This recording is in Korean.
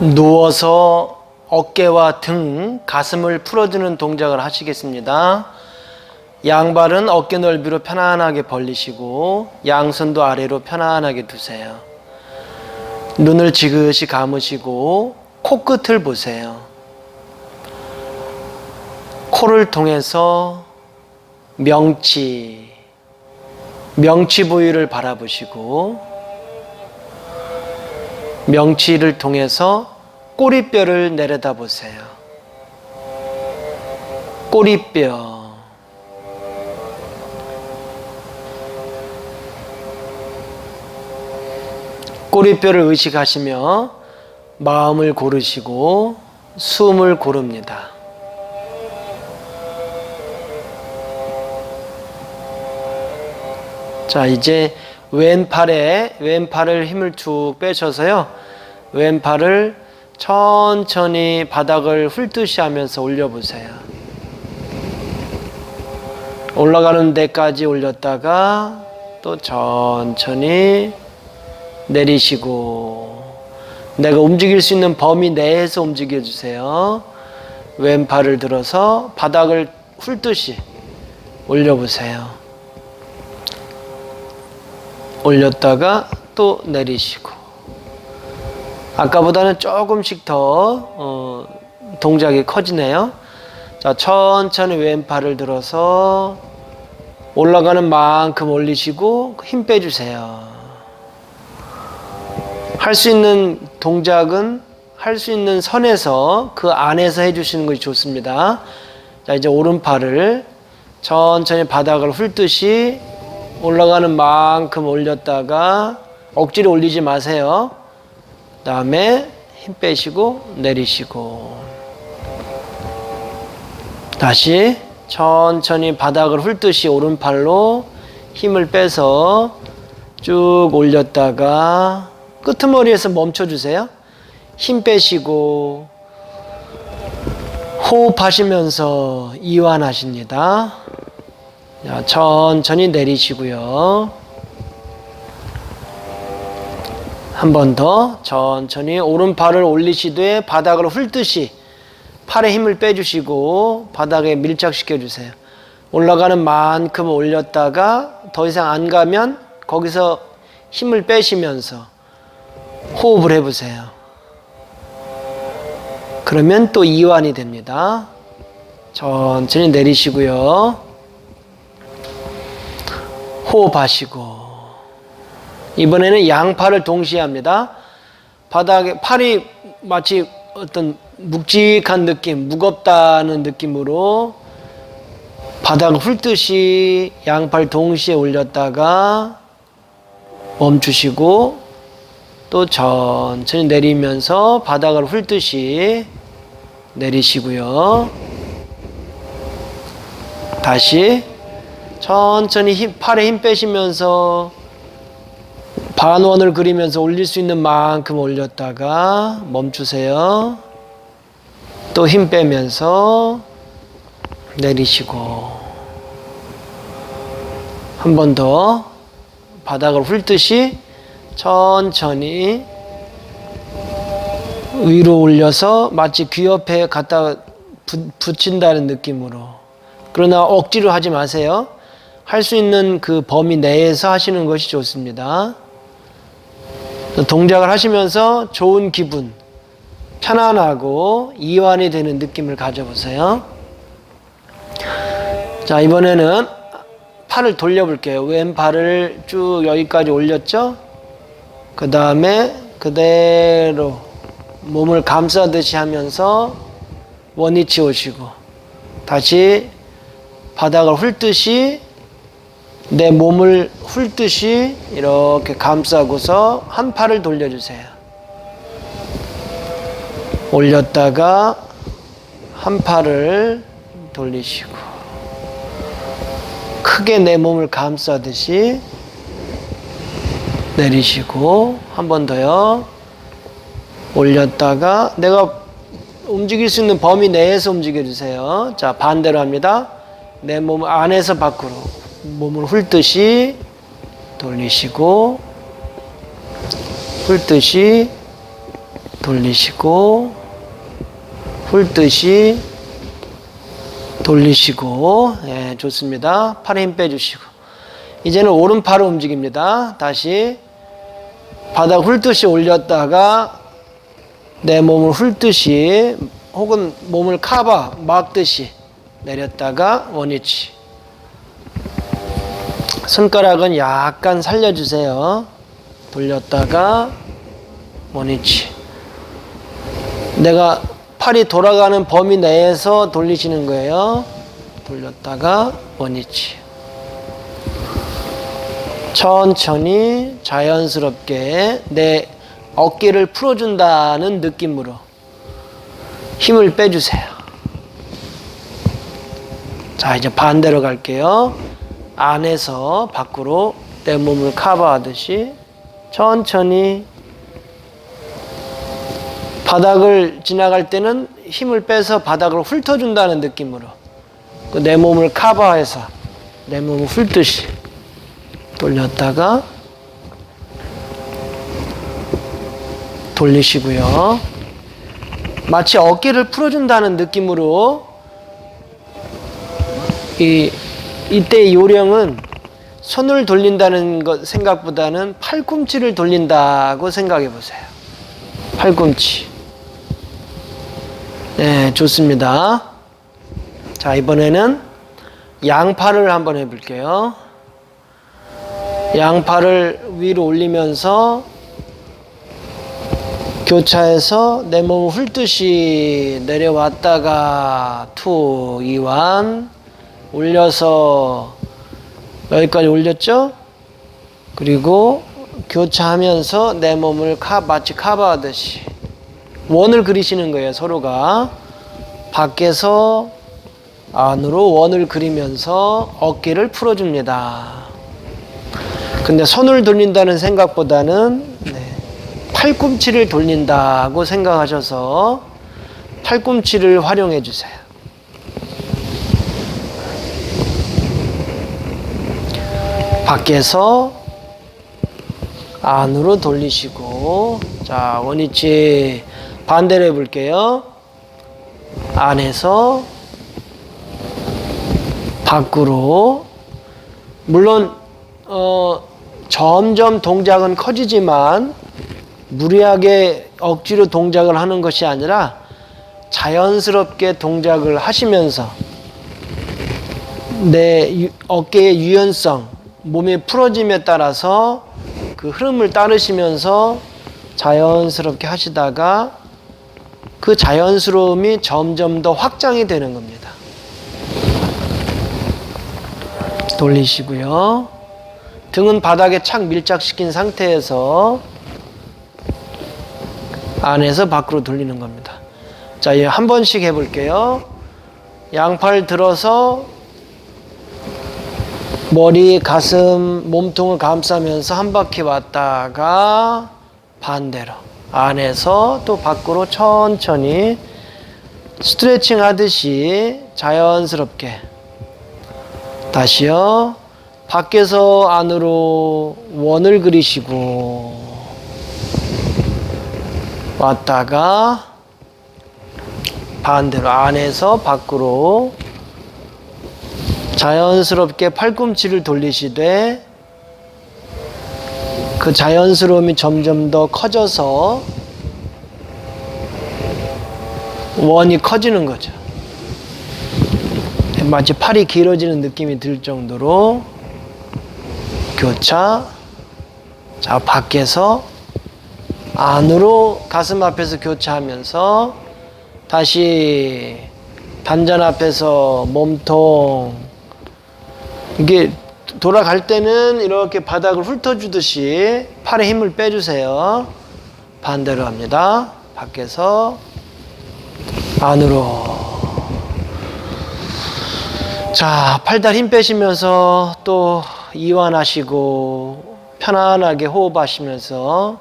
누워서 어깨와 등, 가슴을 풀어주는 동작을 하시겠습니다. 양발은 어깨 넓이로 편안하게 벌리시고 양손도 아래로 편안하게 두세요. 눈을 지그시 감으시고 코끝을 보세요. 코를 통해서 명치, 명치 부위를 바라보시고 명치를 통해서 꼬리뼈를 내려다 보세요. 꼬리뼈. 꼬리뼈를 의식하시며 마음을 고르시고 숨을 고릅니다. 자, 이제 왼팔에 왼팔을 힘을 쭉 빼셔서요. 왼팔을 천천히 바닥을 훑듯이 하면서 올려보세요. 올라가는 데까지 올렸다가 또 천천히 내리시고 내가 움직일 수 있는 범위 내에서 움직여 주세요. 왼팔을 들어서 바닥을 훑듯이 올려보세요. 올렸다가 또 내리시고 아까보다는 조금씩 더 어, 동작이 커지네요. 자 천천히 왼팔을 들어서 올라가는 만큼 올리시고 힘 빼주세요. 할 수 있는 동작은 할 수 있는 선에서 그 안에서 해주시는 것이 좋습니다. 자 이제 오른팔을 천천히 바닥을 훑듯이 올라가는 만큼 올렸다가 억지로 올리지 마세요. 다음에 힘 빼시고 내리시고 다시 천천히 바닥을 훑듯이 오른팔로 힘을 빼서 쭉 올렸다가 끄트머리에서 멈춰 주세요. 힘 빼시고 호흡하시면서 이완하십니다. 자, 천천히 내리시고요. 한 번 더 천천히 오른팔을 올리시되 바닥을 훑듯이 팔에 힘을 빼주시고 바닥에 밀착시켜 주세요. 올라가는 만큼 올렸다가 더 이상 안 가면 거기서 힘을 빼시면서 호흡을 해보세요. 그러면 또 이완이 됩니다. 천천히 내리시고요. 호흡하시고 이번에는 양팔을 동시에 합니다. 바닥에 팔이 마치 어떤 묵직한 느낌, 무겁다는 느낌으로 바닥을 훑듯이 양팔 동시에 올렸다가 멈추시고 또 천천히 내리면서 바닥을 훑듯이 내리시고요. 다시 천천히 힘, 팔에 힘 빼시면서 반원을 그리면서 올릴 수 있는 만큼 올렸다가 멈추세요. 또 힘 빼면서 내리시고 한 번 더 바닥을 훑듯이 천천히 위로 올려서 마치 귀 옆에 갖다 부, 붙인다는 느낌으로 그러나 억지로 하지 마세요. 할 수 있는 그 범위 내에서 하시는 것이 좋습니다. 동작을 하시면서 좋은 기분, 편안하고 이완이 되는 느낌을 가져보세요. 자, 이번에는 팔을 돌려볼게요. 왼팔을 쭉 여기까지 올렸죠? 그 다음에 그대로 몸을 감싸듯이 하면서 원위치 오시고 다시 바닥을 훑듯이 내 몸을 훑듯이 이렇게 감싸고서 한 팔을 돌려주세요. 올렸다가 한 팔을 돌리시고 크게 내 몸을 감싸듯이 내리시고 한 번 더요. 올렸다가 내가 움직일 수 있는 범위 내에서 움직여 주세요. 자, 반대로 합니다. 내 몸 안에서 밖으로 몸을 훑듯이 돌리시고 훑듯이 돌리시고 훑듯이 돌리시고 예, 좋습니다. 팔에 힘 빼주시고 이제는 오른팔을 움직입니다. 다시 바닥 훑듯이 올렸다가 내 몸을 훑듯이 혹은 몸을 카바 막듯이 내렸다가 원위치 손가락은 약간 살려주세요. 돌렸다가 원위치 내가 팔이 돌아가는 범위 내에서 돌리시는 거예요. 돌렸다가 원위치. 천천히 자연스럽게 내 어깨를 풀어준다는 느낌으로 힘을 빼주세요. 자, 이제 반대로 갈게요. 안에서 밖으로 내 몸을 커버하듯이 천천히 바닥을 지나갈 때는 힘을 빼서 바닥을 훑어준다는 느낌으로 그내 몸을 커버해서 내 몸을 훑듯이 돌렸다가 돌리시고요. 마치 어깨를 풀어준다는 느낌으로 이 이때 요령은 손을 돌린다는 것 생각보다는 팔꿈치를 돌린다고 생각해 보세요. 팔꿈치. 네, 좋습니다. 자, 이번에는 양팔을 한번 해볼게요. 양팔을 위로 올리면서 교차해서 내 몸을 훑듯이 내려왔다가 투, 이완, 올려서 여기까지 올렸죠? 그리고 교차하면서 내 몸을 카, 마치 커버하듯이 원을 그리시는 거예요, 서로가. 밖에서 안으로 원을 그리면서 어깨를 풀어줍니다. 근데 손을 돌린다는 생각보다는 네, 팔꿈치를 돌린다고 생각하셔서 팔꿈치를 활용해 주세요. 밖에서 안으로 돌리시고 자 원위치 반대로 해볼게요. 안에서 밖으로 물론 어, 점점 동작은 커지지만 무리하게 억지로 동작을 하는 것이 아니라 자연스럽게 동작을 하시면서 내 유- 어깨의 유연성, 몸의 풀어짐에 따라서 그 흐름을 따르시면서 자연스럽게 하시다가 그 자연스러움이 점점 더 확장이 되는 겁니다. 돌리시고요. 등은 바닥에 착 밀착시킨 상태에서 안에서 밖으로 돌리는 겁니다. 자, 이제 한 번씩 해볼게요. 양팔 들어서 머리, 가슴, 몸통을 감싸면서 한 바퀴 왔다가 반대로 안에서 또 밖으로 천천히 스트레칭 하듯이 자연스럽게 다시요. 밖에서 안으로 원을 그리시고 왔다가 반대로 안에서 밖으로 자연스럽게 팔꿈치를 돌리시되 그 자연스러움이 점점 더 커져서 원이 커지는 거죠. 마치 팔이 길어지는 느낌이 들 정도로 교차 자 밖에서 안으로 가슴 앞에서 교차하면서 다시 단전 앞에서 몸통 이게 돌아갈 때는 이렇게 바닥을 훑어주듯이 팔에 힘을 빼주세요. 반대로 합니다. 밖에서 안으로. 자, 팔다리 힘 빼시면서 또 이완하시고 편안하게 호흡하시면서